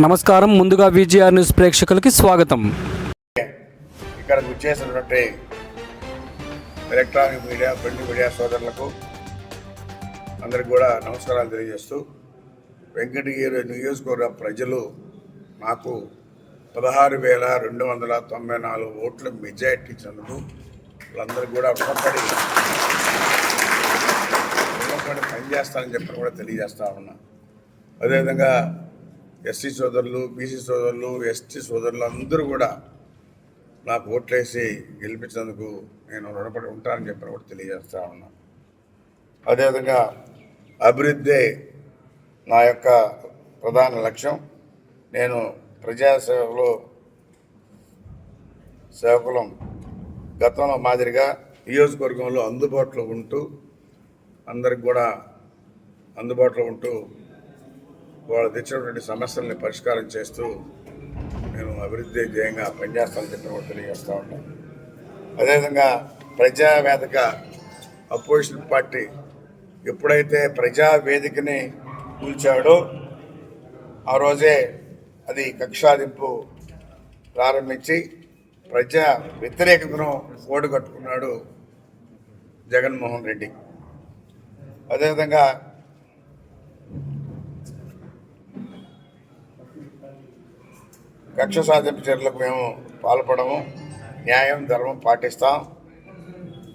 నమస్కారం. ముందుగా VGR news ప్రేక్షకులకి స్వాగతం. ఇక్కడ చేసినటువంటి ఎలక్ట్రానిక్ మీడియా ప్రింట్ మీడియా సోదరులకు అందరికి కూడా నమస్కారాలు తెలియజేస్తూ వెంకటగిరి నియోజకవర్గ ప్రజలు నాకు పదహారు వేల రెండు వందల తొంభై నాలుగు ఓట్ల మెజార్టీ ఇచ్చినందుకు వాళ్ళందరికీ కూడా రుణపడి రుణపడి పనిచేస్తానని చెప్పి కూడా తెలియజేస్తా ఉన్నా. అదేవిధంగా ఎస్సీ సోదరులు బీసీ సోదరులు ఎస్టీ సోదరులు అందరూ కూడా నాకు ఓట్లేసి గెలిపించినందుకు నేను రుణపడి ఉంటానని చెప్పి కూడా తెలియజేస్తా ఉన్నాను అదేవిధంగా అభివృద్ధి నా యొక్క ప్రధాన లక్ష్యం. నేను ప్రజాసేవలో సేవకులం గతంలో మాదిరిగా నియోజకవర్గంలో అందుబాటులో ఉంటూ అందరికి కూడా అందుబాటులో ఉంటూ వాళ్ళు తెచ్చినటువంటి సమస్యల్ని పరిష్కారం చేస్తూ మేము అభివృద్ధి ధ్యేయంగా పనిచేస్తామని చెప్పి కూడా తెలియజేస్తా ఉంటాం అదేవిధంగా ప్రజావేదిక అపోజిషన్ పార్టీ ఎప్పుడైతే ప్రజావేదికని కూల్చాడో ఆ రోజే అది కక్షాదింపు ప్రారంభించి ప్రజా వ్యతిరేకతను ఓడగట్టుకున్నాడు జగన్మోహన్ రెడ్డి. అదేవిధంగా కక్ష సాధింపు చర్యలకు మేము పాల్పడము న్యాయం ధర్మం పాటిస్తాం.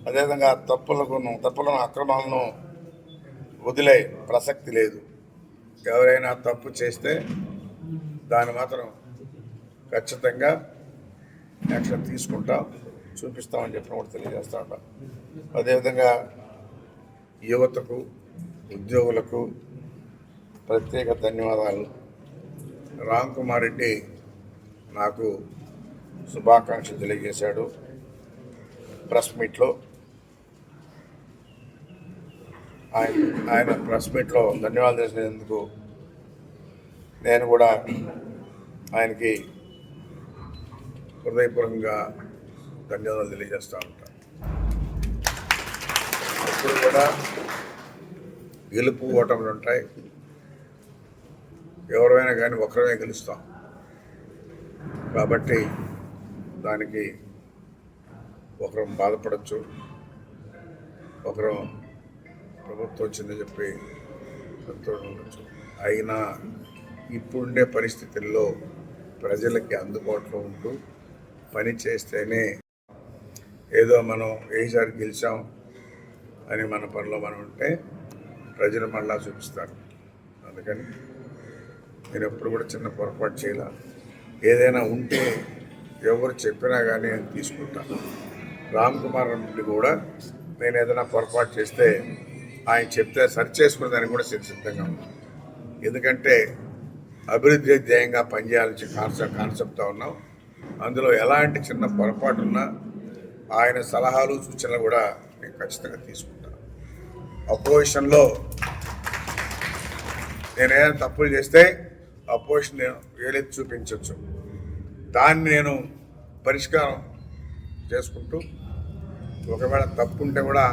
అదేవిధంగా తప్పులకు తప్పులను అక్రమాలను వదిలే ప్రసక్తి లేదు. ఎవరైనా తప్పు చేస్తే దాన్ని మాత్రం ఖచ్చితంగా యాక్షన్ తీసుకుంటాం చూపిస్తామని చెప్పిన కూడా తెలియజేస్తా ఉంటాం. అదేవిధంగా యువతకు ఉద్యోగులకు ప్రత్యేక ధన్యవాదాలు. రామ్ కుమార్ రెడ్డి నాకు శుభాకాంక్షలు తెలియజేశాడు. ప్రెస్ మీట్లో ఆయన ఆయన ప్రెస్ మీట్లో ధన్యవాదాలు చేసినందుకు నేను కూడా ఆయనకి హృదయపూర్వకంగా ధన్యవాదాలు తెలియజేస్తూ ఉంటాను. అప్పుడు కూడా గెలుపు ఓటములు ఉంటాయి. ఎవరైనా కానీ ఒకరమే గెలుస్తాం. కాబట్టి దానికి ఒకరు బాధపడచ్చు. ఒకరు ప్రభుత్వం వచ్చిందని చెప్పి ఉండొచ్చు. అయినా ఇప్పుడుండే పరిస్థితుల్లో ప్రజలకి అందుబాటులో ఉంటూ పని చేస్తేనే ఏదో మనం ఏసారి గెలిచాం అని మన పనిలో మనం ఉంటే ప్రజలు మళ్ళా చూపిస్తారు. అందుకని నేను ఎప్పుడు కూడా చిన్న పొరపాటు చేయాలి. ఏదైనా ఉంటే ఎవరు చెప్పినా కానీ నేను తీసుకుంటాను రామ్ కుమార్ రెడ్డి కూడా నేను ఏదైనా పొరపాటు చేస్తే ఆయన చెప్తే సరి చేసుకునే దానికి కూడా సిద్ధంగా ఉన్నాను ఎందుకంటే అభివృద్ధి ధ్యేయంగా పనిచేయాలని కాన్సెప్ట్ కాన్సెప్ట్తో ఉన్నాం. అందులో ఎలాంటి చిన్న పొరపాటు ఉన్నా ఆయన సలహాలు సూచనలు కూడా నేను ఖచ్చితంగా తీసుకుంటాను అపోజిషన్లో నేనేదైనా తప్పులు చేస్తే ఆ పోస్ట్ నేను వేలెత్తి చూపించవచ్చు దాన్ని నేను పరిష్కారం చేసుకుంటూ ఒకవేళ తప్పు ఉంటే కూడా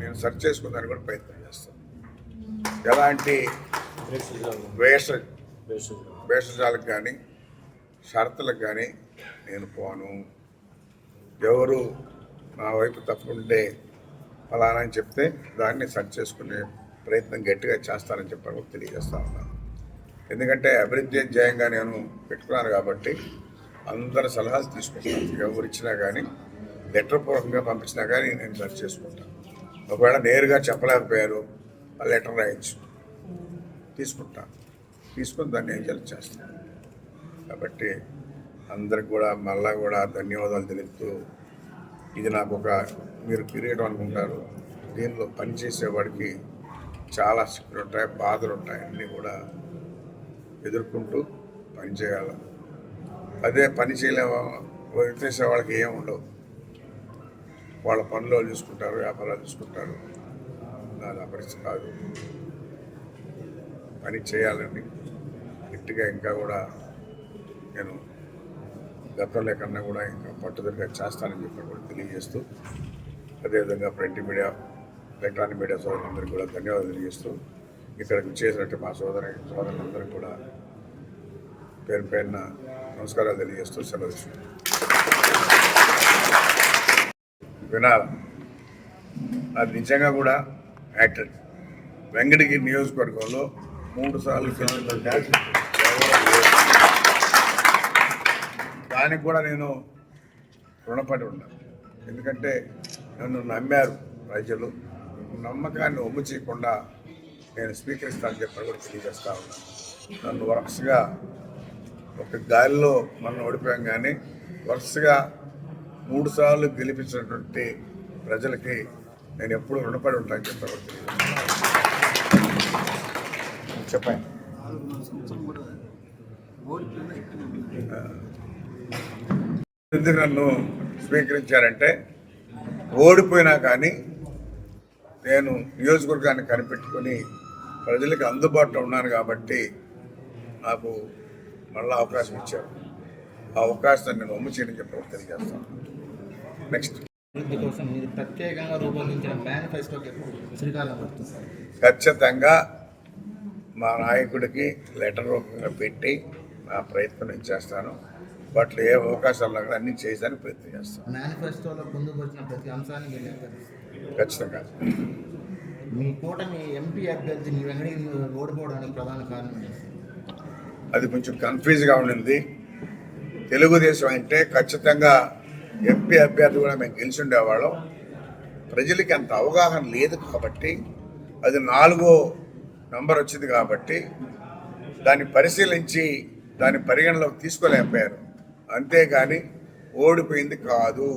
నేను సరి చేసుకుందానికి కూడా ప్రయత్నం చేస్తాను. ఎలాంటి వేష వేషజాలకు కానీ షరతులకు కానీ నేను పోను. ఎవరు నా వైపు తప్పుంటే ఫలానా అని చెప్తే దాన్ని సరి చేసుకునే ప్రయత్నం గట్టిగా చేస్తానని చెప్పి తెలియజేస్తా ఉన్నాను. ఎందుకంటే అభివృద్ధి ధ్యేయంగా నేను పెట్టుకున్నాను కాబట్టి అందరి సలహాలు తీసుకుంటాను. ఎవరు ఇచ్చినా కానీ లెటర్ పూర్వకంగా పంపించినా కానీ నేను సరి చేసుకుంటాను. ఒకవేళ నేరుగా చెప్పలేకపోయారు ఆ లెటర్ రాయొచ్చు. తీసుకుంటాను. తీసుకుని దాన్ని ఏం చేస్తాను. కాబట్టి అందరికి కూడా మళ్ళా కూడా ధన్యవాదాలు తెలుపుతూ ఇది నాకు ఒక మీరు పీరియడ్ అనుకుంటారు. దీనిలో పనిచేసేవాడికి చాలా శక్తులు ఉంటాయి బాధలు ఉంటాయి అన్నీ కూడా ఎదుర్కొంటూ పనిచేయాలి అదే పని చేయలేము చేసే వాళ్ళకి ఏం ఉండవు. వాళ్ళ పనులు చూసుకుంటారు వ్యాపారాలు చూసుకుంటారు. దాని అపరిచి పరిస్థితి కాదు. పని చేయాలని గట్టిగా ఇంకా కూడా నేను గతంలో కన్నా కూడా ఇంకా పట్టుదలగా చేస్తానని చెప్పి కూడా తెలియజేస్తూ అదేవిధంగా ప్రింట్ మీడియా ఎలక్ట్రానిక్ మీడియా సోదరులందరికీ కూడా ధన్యవాదాలు తెలియజేస్తూ ఇక్కడికి చేసినట్టు మా సోదరి సోదరులందరికీ కూడా పేరు పేరున నమస్కారాలు తెలియజేస్తూ సెలవు తీసుకుంటాను వినాలి అది నిజంగా కూడా యాక్టర్. వెంకటగిరి నియోజకవర్గంలో మూడు సార్లు దానికి కూడా నేను రుణపడి ఉన్నాను ఎందుకంటే నన్ను నమ్మారు ప్రజలు. నమ్మకాన్ని ఒమ్ము చేయకుండా నేను స్వీకరిస్తానని చెప్పి కూడా తెలియజేస్తా ఉన్నాను నన్ను వరుసగా ఒక గాలిలో మనం ఓడిపోయాం కానీ వరుసగా మూడుసార్లు గెలిపించినటువంటి ప్రజలకి నేను ఎప్పుడూ రుణపడి ఉంటాను చెప్పి కూడా చెప్పండి. ఎందుకు నన్ను స్వీకరించారంటే ఓడిపోయినా కానీ నేను నియోజకవర్గాన్ని కనిపెట్టుకొని ప్రజలకు అందుబాటులో ఉన్నాను కాబట్టి నాకు మళ్ళీ అవకాశం ఇచ్చారు. ఆ అవకాశాన్ని నేను ఒమ్ము చేయని చెప్పి తెలియజేస్తాను నెక్స్ట్ అభివృద్ధి కోసం మీరు ప్రత్యేకంగా రూపొందించిన మేనిఫెస్టోకి ఎప్పుడు శ్రీకారం చుడుతుంది ఖచ్చితంగా మా నాయకుడికి లెటర్ రూపంగా పెట్టి నా ప్రయత్నం నేను చేస్తాను. వాటిలో ఏ అవకాశాలు అన్ని చేయడానికి ప్రయత్నం చేస్తాను. మేనిఫెస్టోలో ముందుకు వచ్చిన ప్రతి అంశాన్ని మీరు నెరవేరుస్తారు. ఖచ్చితంగా. మీ కూటమి ఎంపీ అభ్యర్థి వెంకటగిరి ఓడిపోవడానికి ప్రధాన కారణం అది కొంచెం కన్ఫ్యూజ్గా ఉండింది. తెలుగుదేశం అంటే ఖచ్చితంగా ఎంపీ అభ్యర్థి కూడా మేము గెలిచి ఉండేవాళ్ళం ప్రజలకి అంత అవగాహన లేదు కాబట్టి అది నాలుగో నంబర్ వచ్చింది కాబట్టి దాన్ని పరిశీలించి దాన్ని పరిగణలోకి తీసుకోలేకపోయారు. అంతేగాని ఓడిపోయింది కాదు.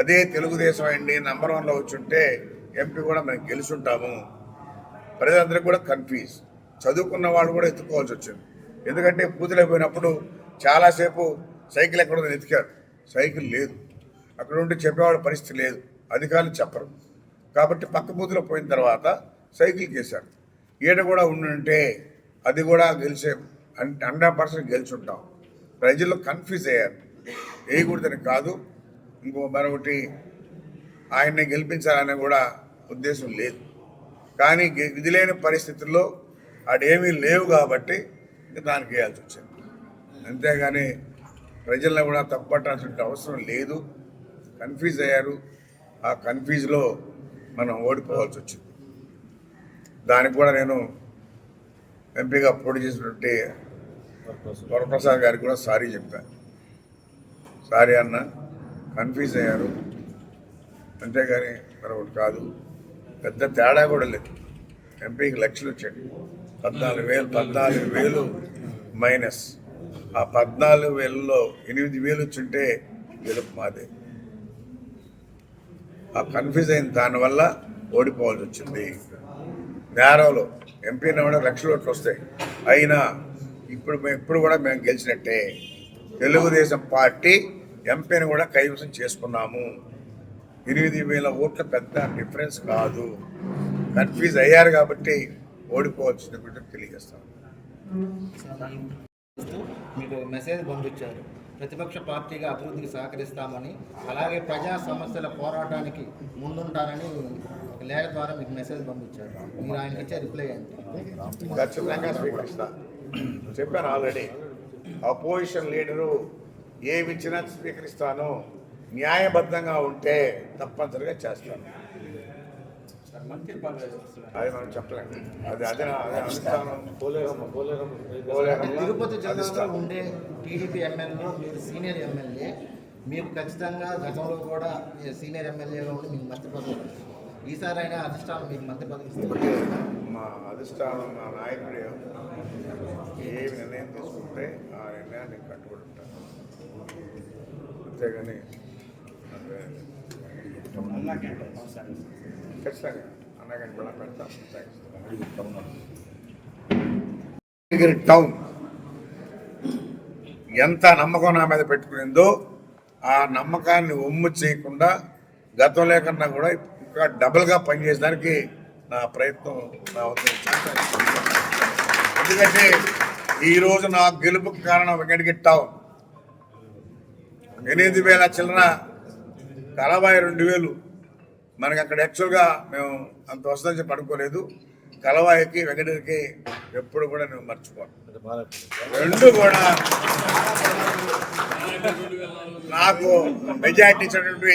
అదే తెలుగుదేశం అండి నంబర్ వన్లో వచ్చుంటే ఎంపీ కూడా మేము గెలుచుంటాము. ప్రజలందరికీ కూడా కన్ఫ్యూజ్ చదువుకున్న వాళ్ళు కూడా ఎత్తుకోవాల్సి వచ్చింది. ఎందుకంటే పూజలైపోయినప్పుడు చాలాసేపు సైకిల్ ఎక్కడ ఉందని ఎతికారు సైకిల్ లేదు. అక్కడ ఉండి చెప్పేవాళ్ళ పరిస్థితి లేదు. అధికారులు చెప్పరు. కాబట్టి పక్క బూతులో పోయిన తర్వాత సైకిల్ చేశారు ఈడ కూడా ఉండుంటే అది కూడా గెలిచే హండ్రెడ్ పర్సెంట్ గెలిచుంటాం. ప్రజలు కన్ఫ్యూజ్ అయ్యారు. వేయకూడదని కాదు. ఇంకో మరొకటి ఆయన్ని గెలిపించాలని కూడా ఉద్దేశం లేదు. కానీ గె- విధి లేని పరిస్థితుల్లో ఆడేమీ లేవు కాబట్టి దానికి వేయాల్సి వచ్చింది. అంతేగాని ప్రజలను కూడా తప్పట్టాల్సిన అవసరం లేదు. కన్ఫ్యూజ్ అయ్యారు. ఆ కన్ఫ్యూజ్లో మనం ఓడిపోవాల్సి వచ్చింది. దానికి కూడా నేను ఎంపీగా పోటీ చేసినటువంటి వరప్రసాద్ గారికి కూడా సారీ చెప్పాను సారీ అన్న కన్ఫ్యూజ్ అయ్యారు. అంతేగాని మరొకటి కాదు. పెద్ద తేడా కూడా లేదు. ఎంపీకి లక్షలు వచ్చాడు పద్నాలుగు వేలు పద్నాలుగు వేలు మైనస్. ఆ పద్నాలుగు వేలలో ఎనిమిది వేలు వచ్చుంటే గెలుపు మాదే. ఆ కన్ఫ్యూజ్ అయిన దానివల్ల ఓడిపోవాల్సి వచ్చింది. నేరవలో ఎంపీని కూడా లక్షల ఓట్లు వస్తాయి. అయినా ఇప్పుడు మేము ఇప్పుడు కూడా మేము గెలిచినట్టే. తెలుగుదేశం పార్టీ ఎంపీని కూడా కైవసం చేసుకున్నాము. ఎనిమిది వేల ఓట్ల పెద్ద డిఫరెన్స్ కాదు. కన్ఫ్యూజ్ అయ్యారు కాబట్టి ఓడిపోవాల్సిన గురించి తెలియజేస్తాం మీకు మెసేజ్ పంపించారు. ప్రతిపక్ష పార్టీగా అభివృద్ధికి సహకరిస్తామని అలాగే ప్రజా సమస్యల పోరాటానికి ముందుంటారని ఒక లేఖ ద్వారా మీకు మెసేజ్ పంపించారు. మీరు ఆయనకి ఇచ్చే రిప్లై ఏంటి? ఖచ్చితంగా స్వీకరిస్తా. చెప్పాను ఆల్రెడీ. అపోజిషన్ లీడరు ఏమి ఇచ్చినా స్వీకరిస్తాను. న్యాయబద్ధంగా ఉంటే తప్పనిసరిగా చేస్తాను. అది మనం చెప్పలేము అది అదే అదే అనుష్ఠానం. తిరుపతి జిల్లాలో అధిష్టానం. ఉండే టీడీపీ ఎమ్మెల్యేలో మీరు సీనియర్ ఎమ్మెల్యే మీకు ఖచ్చితంగా గతంలో కూడా సీనియర్ ఎమ్మెల్యేగా ఉండి మీకు మంత్రి పదవి. ఈసారి అయినా అధిష్టానం మీకు మంత్రి పదవి మా అధిష్టానం మా నాయకుడు ఏ నిర్ణయం తీసుకుంటే ఆ నిర్ణయాన్ని నేను కట్టుబడి ఉంటాను. అంతేగాని ఖచ్చితంగా అన్నగాని కూడా టౌన్. ఎంత నమ్మకం నా మీద పెట్టుకునిందో ఆ నమ్మకాన్ని ఒమ్ము చేయకుండా గతం లేకుండా కూడా ఇంకా డబుల్గా పనిచేయడానికి నా ప్రయత్నం నా ఎందుకంటే ఈరోజు నా గెలుపుకి కారణం వెంకటగిరి టౌన్. ఎనిమిది వేల చిల్లర నలభై రెండు వేలు. మనకి అక్కడ యాక్చువల్గా మేము అంత వస్తుందని చెప్పి అనుకోలేదు. కలవాయికి వెంకటగిరికి ఎప్పుడు కూడా నేను మర్చిపోను రెండు కూడా నాకు మెజార్టీ ఇచ్చినటువంటి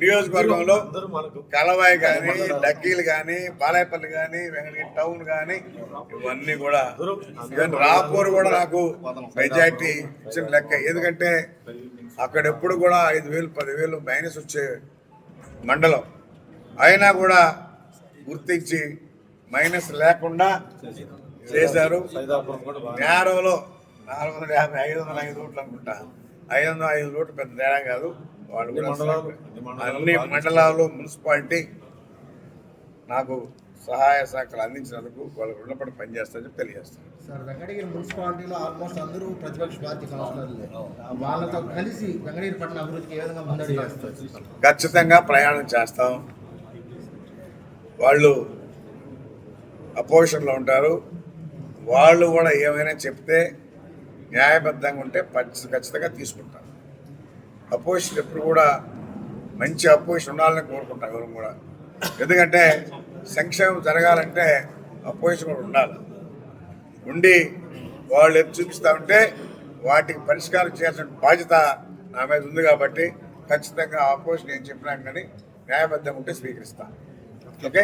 నియోజకవర్గంలో కలవాయి కానీ డక్కీలు కానీ బాలాయపల్లి కానీ వెంకటగిరి టౌన్ కానీ ఇవన్నీ కూడా రాపూర్ కూడా నాకు మెజార్టీ ఇచ్చిన లెక్క. ఎందుకంటే అక్కడ ఎప్పుడు కూడా ఐదు వేలు పదివేలు మైనస్ వచ్చే మండలం. అయినా కూడా గుర్తించి మైనస్ లేకుండా చేశారు. నేరంలో నాలుగు వందల యాభై ఐదు వందల ఐదు ఓట్లు అనుకుంటా. ఐదు వందల ఐదు ఓట్లు పెద్ద తేడా కాదు. వాళ్ళు అన్ని మండలాలు మున్సిపాలిటీ నాకు సహాయ సహకారాలు అందించినందుకు వాళ్ళు రుణపడి పనిచేస్తారని చెప్పి తెలియజేస్తాను. సార్ వెంకటగిరి మున్సిపాలిటీలో ఆల్మోస్ట్ అందరూ ప్రతిపక్ష పార్టీ కౌన్సిలర్లే వాళ్ళతో కలిసి వెంకటగిరి పట్టణ అభివృద్ధికి ఏ విధంగా ముందడుగు వేస్తారు? ఖచ్చితంగా ప్రయాణం చేస్తాం. వాళ్ళు అపోజిషన్లో ఉంటారు. వాళ్ళు కూడా ఏమైనా చెప్తే న్యాయబద్ధంగా ఉంటే ఖచ్చితంగా తీసుకుంటారు. అపోజిషన్ ఎప్పుడు కూడా మంచి అపోజిషన్ ఉండాలని కోరుకుంటాం ఎవరు కూడా. ఎందుకంటే సంక్షేమం జరగాలంటే అపోజిషన్ కూడా ఉండాలి. ఉండి వాళ్ళు ఎత్తు చూపిస్తా ఉంటే వాటికి పరిష్కారం చేయాల్సిన బాధ్యత నా మీద ఉంది కాబట్టి ఖచ్చితంగా ఆపోజిషన్ నేను చెప్పినా కానీ న్యాయబద్ధంగా ఉంటే స్వీకరిస్తాను ఓకే?